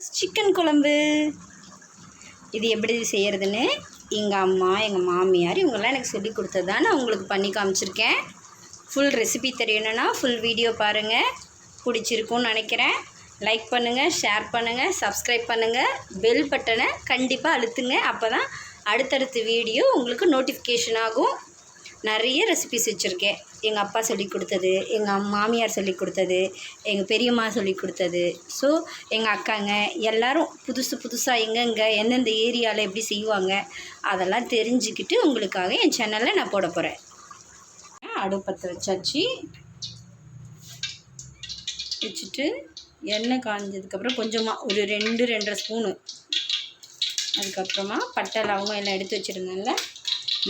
Chicken குழம்பு. இது எப்படி செய்கிறதுன்னு எங்கள் அம்மா எங்கள் மாமியார் இவங்கெல்லாம் எனக்கு சொல்லி கொடுத்தது தான் நான் உங்களுக்கு பண்ணி காமிச்சிருக்கேன். ஃபுல் ரெசிபி தெரியணும்னா ஃபுல் வீடியோ பாருங்கள் பிடிச்சிருக்கும்னு நினைக்கிறேன். லைக் பண்ணுங்கள் ஷேர் பண்ணுங்கள் சப்ஸ்கிரைப் பண்ணுங்கள் பெல் பட்டனை கண்டிப்பாக அழுத்துங்க. அப்போ தான் அடுத்தடுத்த வீடியோ உங்களுக்கு நோட்டிஃபிகேஷன் ஆகும். நிறைய ரெசிபிஸ் வச்சுருக்கேன். எங்கள் அப்பா சொல்லி கொடுத்தது எங்கள் மாமியார் சொல்லி கொடுத்தது எங்கள் பெரியம்மா சொல்லி கொடுத்தது. ஸோ எங்கள் அக்காங்க எல்லோரும் புதுசு புதுசாக எங்கெங்கே எந்தெந்த ஏரியாவில் எப்படி செய்வாங்க அதெல்லாம் தெரிஞ்சுக்கிட்டு உங்களுக்காக என் சேனலில் நான் போட போகிறேன் அடுப்பத்தை வச்சாச்சு. வச்சுட்டு எண்ணெய் காஞ்சதுக்கப்புறம் கொஞ்சமாக ஒரு ரெண்டு ரெண்டரை ஸ்பூனு. அதுக்கப்புறமா பட்டை லவங்கம் எல்லாம் எடுத்து வச்சுருந்தேன்ல.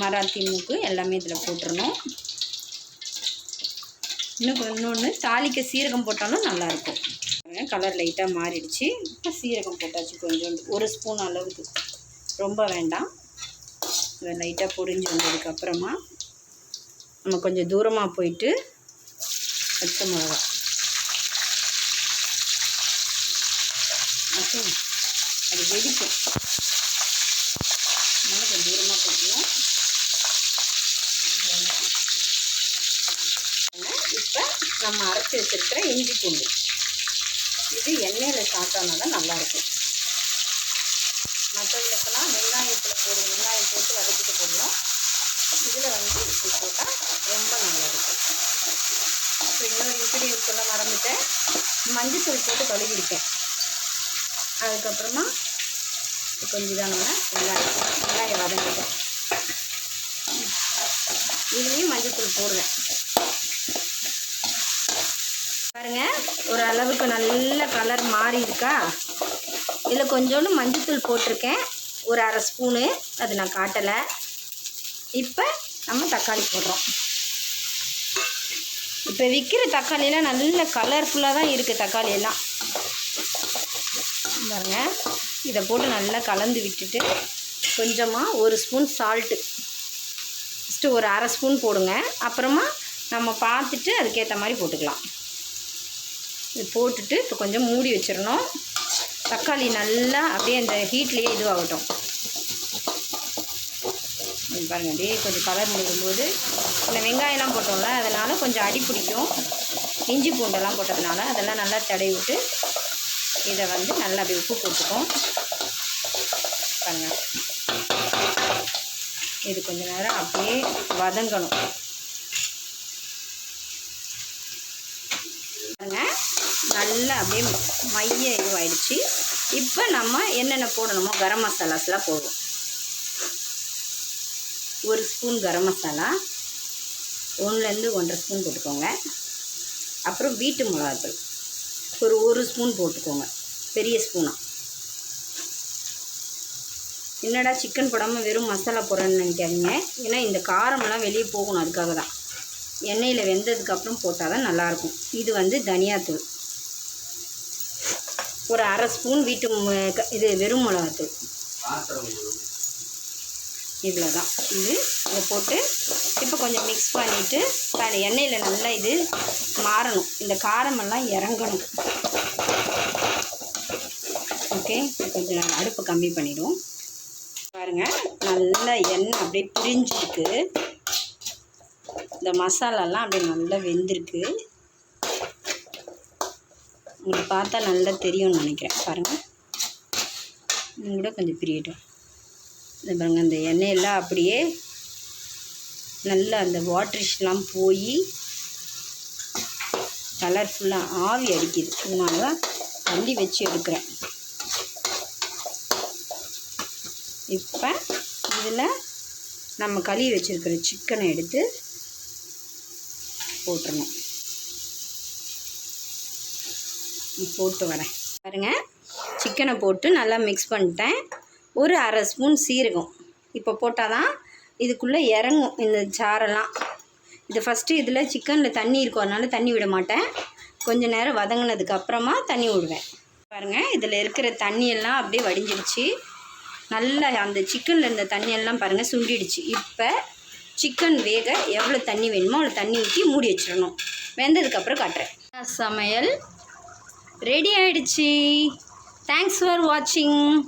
மராத்தி மூக்கு எல்லாமே இதில் போட்டுடணும் இன்னும் இன்னொன்று தாலிக்கு சீரகம் போட்டாலும் நல்லாயிருக்கும். கலர் லைட்டாக மாறிடுச்சு. இப்போ சீரகம் போட்டாச்சு கொஞ்சம் ஒரு ஸ்பூன் அளவுக்கு. ரொம்ப வேண்டாம். இதை லைட்டாக பொரிஞ்சு வந்ததுக்கப்புறமா நம்ம கொஞ்சம் தூரமாக போயிட்டு பச்சை மிளகா. ஓகே. அது வெடிக்கும். அதனால கொஞ்சம் தூரமாக போட்டுருவோம் இப்போ நம்ம அரைச்சி வச்சுருக்கிற இஞ்சி பூண்டு. இது எண்ணெயில் சாப்பிட்டோன்னா தான் நல்லாயிருக்கும். மற்றவங்களுக்கெல்லாம் வெங்காயத்தில் போடு வெங்காயம் போட்டு வதக்கிட்டு போடுவோம் இதில் வந்து இப்படி போட்டால் ரொம்ப நல்லாயிருக்கும். இப்போ இன்னொரு இன்க்ரீடியன்ஸ் சொல்ல மறந்துட்டேன். மஞ்சத்தூள் போட்டு கழுவிருக்கேன் அதுக்கப்புறமா கொஞ்சம் இதானோன்னா வெங்காயம் வெங்காயம் வதங்கிட்டேன் இதுலேயும் மஞ்சத்தூள் போடுவேன் பாருங்க. ஒரு அளவுக்கு நல்ல கலர் மாறி இருக்கா? இதில் கொஞ்சோண்டு மஞ்சத்தூள் போட்டிருக்கேன். ஒரு அரை ஸ்பூனு. அது நான் காட்டலை. இப்போ நம்ம தக்காளி போடுறோம். இப்போ விற்கிற தக்காளியெல்லாம் நல்ல கலர்ஃபுல்லாக தான் இருக்குது தக்காளி எல்லாம். பாருங்க. இதை போட்டு நல்லா கலந்து விட்டுட்டு கொஞ்சமாக ஒரு ஸ்பூன் சால்ட்டு ஃபஸ்ட்டு ஒரு அரை ஸ்பூன் போடுங்க. அப்புறமா நம்ம பார்த்துட்டு அதுக்கேற்ற மாதிரி போட்டுக்கலாம். இது போட்டுட்டு இப்போ கொஞ்சம் மூடி வச்சிடணும். தக்காளி நல்லா அப்படியே அந்த ஹீட்லேயே இதுவாகட்டும். இது பாருங்க அப்படியே கொஞ்சம் கலர் முடிக்கும்போது இந்த வெங்காயம்லாம் போட்டோம்ல அதனால் கொஞ்சம் அடி பிடிக்கும். இஞ்சி பூண்டெல்லாம் போட்டதுனால அதெல்லாம் நல்லா தடவி விட்டு இதை வந்து நல்லா அப்படியே உப்பு போட்டுக்கும் பாருங்க. இது கொஞ்ச நேரம் அப்படியே வதங்கணும் பாருங்க நல்லா அப்படியே மைய இதுவாயிடுச்சு. இப்போ நம்ம என்னென்ன போடணுமோ கரம் மசாலாஸ்லாம் போடுவோம். ஒரு ஸ்பூன் கரம் மசாலா ஒன்றுலேருந்து ஒன்றரை ஸ்பூன் போட்டுக்கோங்க. அப்புறம் வீட்டு மிளகாத்தூள் ஒரு ஒரு ஸ்பூன் போட்டுக்கோங்க. பெரிய ஸ்பூனாக என்னடா சிக்கன் போடாமல் வெறும் மசாலா போடுறேன்னு நினைக்காதீங்க. ஏன்னா இந்த காரமெல்லாம் வெளியே போகணும் அதுக்காக தான் எண்ணெயில் வெந்ததுக்கப்புறம் போட்டால் தான் நல்லாயிருக்கும். இது வந்து தனியாத்தூள். ஒரு அரை ஸ்பூன் வீட்டு மு- க- இது வெறும் மிளகாத்தூள். இவ்வளோ தான் இது இதை போட்டு இப்போ கொஞ்சம் மிக்ஸ் பண்ணிவிட்டு பாரு எண்ணெயில் நல்லா இது மாறணும். இந்த காரமெல்லாம் இறங்கணும். ஓகே கொஞ்சம் அடுப்பு அடுப்பை கம்மி பண்ணிடுவோம். பாருங்கள் நல்லா எண்ணெய் அப்படியே பிரிஞ்சிருக்கு. இந்த மசாலாலாம் அப்படியே நல்லா வெந்திருக்கு. உங்களுக்கு பார்த்தா நல்லா தெரியும்னு நினைக்கிறேன். பாருங்கள் இன்னும் கூட கொஞ்சம் பிரியட்டும். இந்த பாருங்கள் அந்த எண்ணெயெல்லாம் அப்படியே நல்லா அந்த வாட்டரிஷ்லாம் போய் கலர்ஃபுல்லாக ஆவி அடிக்குது. அதனால தான் தள்ளி வச்சு எடுக்கிறேன். இப்போ இதில் நம்ம கழுவி வச்சுருக்கிற சிக்கனை எடுத்து போட்டுருணும் போட்டு வரேன். பாருங்கள் சிக்கனை போட்டு நல்லா மிக்ஸ் பண்ணிட்டேன். ஒரு அரை ஸ்பூன் சீரகம். இப்போ போட்டால் தான் இதுக்குள்ளே இறங்கும் இந்த சாரெல்லாம். இது ஃபஸ்ட்டு இதில் சிக்கனில் தண்ணி இருக்கும் அதனால தண்ணி விட மாட்டேன். கொஞ்ச நேரம் வதங்கினதுக்கு அப்புறமா தண்ணி விடுவேன். பாருங்கள் இதில் இருக்கிற தண்ணியெல்லாம் அப்படியே வடிஞ்சிடுச்சு. நல்லா அந்த சிக்கனில் இருந்த தண்ணியெல்லாம் பாருங்கள் சுண்டிடுச்சு. இப்போ சிக்கன் வேக எவ்வளோ தண்ணி வேணுமோ அவ்வளோ தண்ணி ஊற்றி மூடி வச்சிடணும். வெந்ததுக்கப்புறம் காட்டுறேன். சமையல் ரெடி ஆயிடுச்சு. தேங்க்ஸ் ஃபார் வாட்சிங்